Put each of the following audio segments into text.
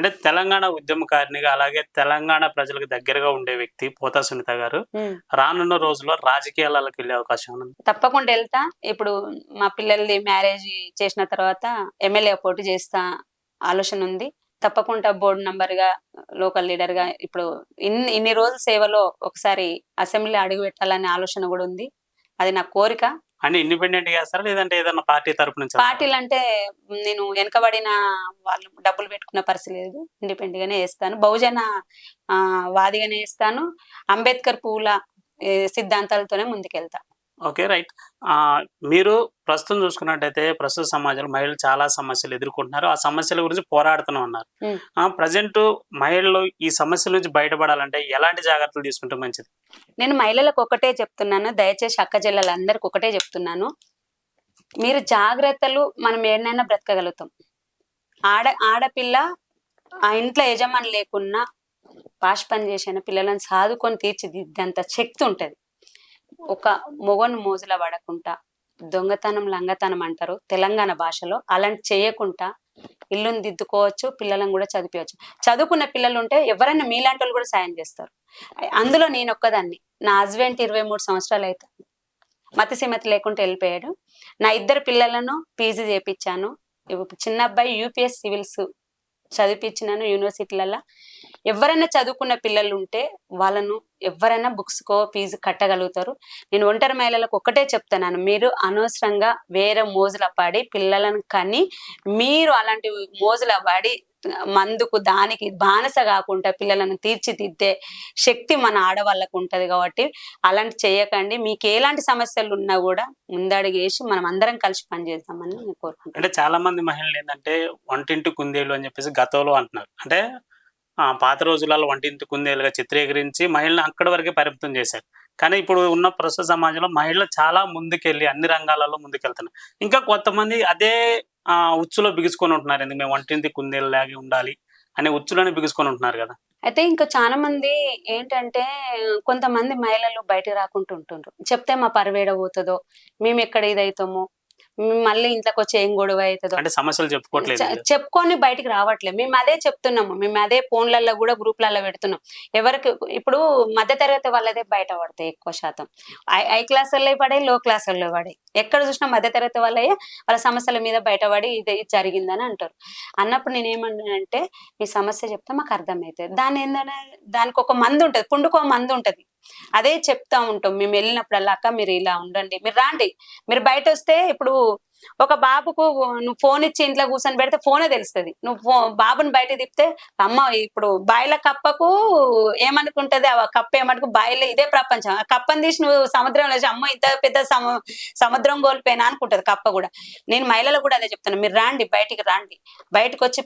అంటే తెలంగాణ ఉద్యమకారినిగా అలాగే తెలంగాణ ప్రజలకు దగ్గరగా ఉండే వ్యక్తి పోతా సునీత గారు. రానున్న రోజుల్లో రాజకీయాలకు వెళ్ళే అవకాశం ఉంది? తప్పకుండా వెళ్తా. ఇప్పుడు మా పిల్లల్ని మ్యారేజ్ చేసిన తర్వాత ఎమ్మెల్యే పోటీ చేస్తా ఆలోచన ఉంది. తప్పకుండా బోర్డు నంబర్గా లోకల్ లీడర్గా ఇప్పుడు ఇన్ని ఇన్ని రోజుల సేవలో ఒకసారి అసెంబ్లీ అడుగు పెట్టాలనే ఆలోచన కూడా ఉంది. అది నా కోరిక. అంటే ఇండిపెండెంట్గా చేస్తారా? లేదంటే ఏదైనా పార్టీ తరపు నుంచి పార్టీలు అంటే నేను వెనకబడిన వాళ్ళు డబ్బులు పెట్టుకున్న పరిస్థితి లేదు. ఇండిపెండెంట్ గానే వేస్తాను బహుజన ఆ, వాదిగానే వేస్తాను అంబేద్కర్ పూల సిద్ధాంతాలతోనే ముందుకెళ్తాను ఓకే రైట్. మీరు ప్రస్తుతం చూసుకున్నట్టయితే ప్రస్తుత సమాజంలో మహిళలు చాలా సమస్యలు ఎదుర్కొంటున్నారు. ఆ సమస్యల గురించి పోరాడుతూనే ఉన్నారు. ఆ ప్రజెంట్ మహిళలు ఈ సమస్యల నుంచి బయటపడాలంటే ఎలాంటి జాగ్రత్తలు తీసుకుంటే మంచిది? నేను మహిళలకు ఒకటే చెప్తున్నాను. దయచేసి అక్క చెల్లెలందరికి ఒకటే చెప్తున్నాను. మీరు జాగ్రత్తలు మనం ఏడనైనా బ్రతకగలుగుతాం. ఆడ ఆడపిల్ల ఆ ఇంట్లో యజమాని లేకున్నా పాష్ పని చేసిన పిల్లలను సాదుకొని తీర్చిదిద్దేంత శక్తి ఉంటది. ఒక మొగను మోజుల పడకుండా దొంగతనం లంగతనం అంటారు తెలంగాణ భాషలో. అలాంటి చేయకుండా ఇల్లుని దిద్దుకోవచ్చు పిల్లలను కూడా చదివించవచ్చు చదువుకున్న పిల్లలు ఉంటే ఎవరైనా మీలాంటి వాళ్ళు కూడా సాయం చేస్తారు. అందులో నేను ఒక్కదాన్ని నా హస్బెండ్ ఇరవై మూడు సంవత్సరాలు అవుతుంది మతి సిమతి లేకుండా వెళ్ళిపోయాడు. నా ఇద్దరు పిల్లలను పీజీ చేపించాను చిన్న అబ్బాయి యూపీఎస్ సివిల్స్ చదివిపించినాను యూనివర్సిటీలలో ఎవరైనా చదువుకున్న పిల్లలు ఉంటే వాళ్ళను ఎవరైనా బుక్స్ కో ఫీజు కట్టగలుగుతారు. నేను ఒంటరి మహిళలకు ఒకటే చెప్తున్నాను. మీరు అనవసరంగా వేరే మోజుల పడి పిల్లలను కానీ మీరు అలాంటి మోజుల పడి మందుకు దానికి బానిస కాకుండా పిల్లలను తీర్చిదిద్దే శక్తి మన ఆడవాళ్ళకు ఉంటుంది కాబట్టి అలాంటి చేయకండి. మీకు ఎలాంటి సమస్యలు ఉన్నా కూడా ముందడిగేసి మనం అందరం కలిసి పనిచేద్దామని నేను కోరుకుంటున్నాను. అంటే చాలా మంది మహిళలు ఏంటంటే వంటింటి కుందేలు అని చెప్పేసి గతంలో అంటున్నారు. అంటే పాత రోజులలో వంటింటి కుందేలుగా చిత్రీకరించి మహిళను అక్కడి వరకే పరిమితం చేశారు. కానీ ఇప్పుడు ఉన్న ప్రస్తుత సమాజంలో మహిళలు చాలా ముందుకెళ్ళి అన్ని రంగాలలో ముందుకెళ్తున్నారు. ఇంకా కొంతమంది అదే ఆ, ఉచ్చులో బిగుసుకొని ఉంటున్నారు. ఎందుకు మేము వంటింది కుందేలు లాగే ఉండాలి అనే ఉచ్చులోనే బిగుసుకొని ఉంటున్నారు కదా. అయితే ఇంకా చాలా మంది ఏంటంటే కొంతమంది మహిళలు బయటకు రాకుండా ఉంటుండ్రు చెప్తే మా పరివేడ పోతుందో మేము ఎక్కడ ఇదైతామో మళ్ళీ ఇంట్లోకి వచ్చి ఏం గొడవ అవుతుందో. అంటే సమస్యలు చెప్పుకోవట్లేదు చెప్పుకొని బయటికి రావట్లేదు. మేము అదే చెప్తున్నాము. మేము అదే ఫోన్లలో కూడా గ్రూప్లలో పెడుతున్నాం. ఎవరికి ఇప్పుడు మధ్య తరగతి వాళ్ళదే బయట పడతాయి ఎక్కువ శాతం. ఐ క్లాసుల్లో పడే లో క్లాసుల్లో పడే. ఎక్కడ చూసినా మధ్య తరగతి వాళ్ళే వాళ్ళ సమస్యల మీద బయటపడి ఇది జరిగిందని అంటారు. అన్నప్పుడు నేను ఏమన్నానంటే మీ సమస్య చెప్తే మాకు అర్థమవుతుంది. దాని ఏంటంటే దానికి ఒక మందు ఉంటది. పుండుకో మందు ఉంటది. అదే చెప్తా ఉంటాం. మేము వెళ్ళినప్పుడల్లా అక్క మీరు ఇలా ఉండండి. మీరు రాండి. మీరు బయట వస్తే ఇప్పుడు ఒక బాబుకు నువ్వు ఫోన్ ఇచ్చి ఇంట్లో కూర్చొని పెడితే ఫోనే తెలుస్తుంది. నువ్వు ఫో- బాబుని బయట తిప్పితే అమ్మ ఇప్పుడు బాయిల కప్పకు ఏమనుకుంటది? ఆ కప్ప ఏమనుకు బాయిలో ఇదే ప్రపంచం. ఆ కప్పని తీసి నువ్వు సముద్రంలో అమ్మ ఇంత పెద్ద సము- సముద్రం కోల్పోయినా అనుకుంటది కప్ప కూడా. నేను మహిళలు కూడా అదే చెప్తాను మీరు రాండి బయటికి రాండి. బయటకు వచ్చి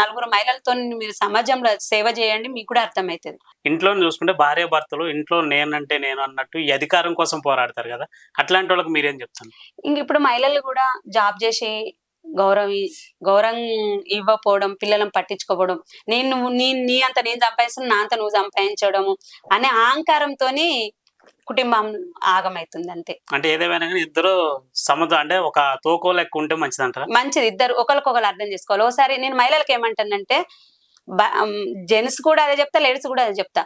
నలుగురు మహిళలతో మీరు సమాజంలో సేవ చేయండి మీకు కూడా అర్థమవుతుంది ఇంట్లో చూసుకుంటే భార్య భర్తలు ఇంట్లో నేనంటే నేను అన్నట్టు ఈ అధికారం కోసం పోరాడతారు కదా. అట్లాంటి వాళ్ళకి మీరేం చెప్తాను ఇంక ఇప్పుడు మహిళలు కూడా జాబ్ చేసి గౌరవం గౌరవం ఇవ్వకపోవడం పిల్లలను పట్టించుకోవడం నేను నువ్వు నీ నీ అంత నేను సంపాదిస్తున్నా నా అంత నువ్వు సంపాదించడము అనే అహంకారంతోని కుటుంబం ఆగమవుతుంది అంతే అంటే ఏదేమైనా కానీ ఇద్దరు సముద్రం అంటే ఒక తోకో లెక్క ఉంటే మంచిదంటారా? మంచిది. ఇద్దరు ఒకరికొకరు అర్థం చేసుకోవాలి. ఒకసారి నేను మహిళలకు ఏమంటానంటే జెంట్స్ కూడా అదే చెప్తా లేడీస్ కూడా అదే చెప్తా.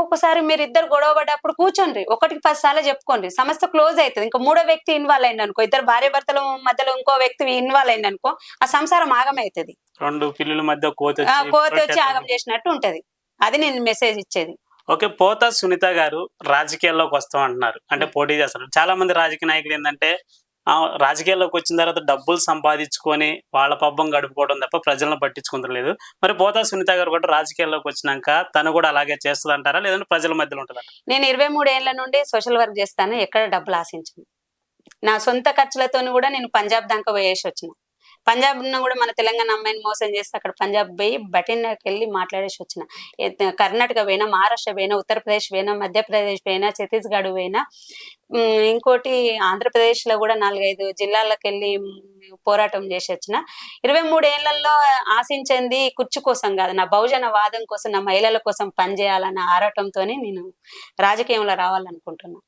ఒక్కసారి మీరు ఇద్దరు గొడవ పడ్డప్పుడు కూర్చోండి ఒకటికి పది సార్లు చెప్పుకోండి సమస్య క్లోజ్ అవుతుంది ఇంకా మూడో వ్యక్తి ఇన్వాల్వ్ అయింది అనుకో ఇద్దరు భార్య భర్తల మధ్యలో ఇంకో వ్యక్తి ఇన్వాల్వ్ అయింది అనుకో ఆ సంసారం ఆగమవుతుంది రెండు పిల్లల మధ్య కోతి కోతి వచ్చి ఆగం చేసినట్టు ఉంటది. అది నేను మెసేజ్ ఇచ్చేది. ఓకే పోతా సునీత గారు రాజకీయాల్లోకి వస్తాం అంటున్నారు. అంటే పోటీ చేస్తారు చాలా మంది రాజకీయ నాయకులు ఏంటంటే రాజకీయాల్లోకి వచ్చిన తర్వాత డబ్బులు సంపాదించుకొని వాళ్ళ పబ్బం గడుపుకోవడం తప్ప ప్రజలను పట్టించుకుంటలేదు మరి పోతా సునీత గారు కూడా రాజకీయాల్లోకి వచ్చినాక తను కూడా అలాగే చేస్తుంది అంటారా లేదంటే ప్రజల మధ్యలో ఉంటుందా నేను ఇరవై మూడు ఏళ్ళ నుండి సోషల్ వర్క్ చేస్తాను ఎక్కడ డబ్బులు ఆశించను. నా సొంత ఖర్చులతో కూడా నేను పంజాబ్ దాకా పోయేసి వచ్చిన. పంజాబ్ ఉన్న కూడా మన తెలంగాణ అమ్మాయిని మోసం చేస్తే అక్కడ పంజాబ్ పోయి బటిన్కి వెళ్ళి మాట్లాడేసి వచ్చిన. కర్ణాటక పోయినా మహారాష్ట్ర పోయినా ఉత్తరప్రదేశ్ పోయినా మధ్యప్రదేశ్ పోయినా ఛత్తీస్గఢ్ పోయినా ఇంకోటి ఆంధ్రప్రదేశ్లో కూడా నాలుగైదు జిల్లాలకు వెళ్ళి పోరాటం చేసి వచ్చిన. ఇరవై మూడేళ్ళలో ఆశించింది కుర్చు కోసం కాదు నా బహుజన వాదం కోసం నా మహిళల కోసం పనిచేయాలన్న ఆరాటంతోనే నేను రాజకీయంలో రావాలనుకుంటున్నాను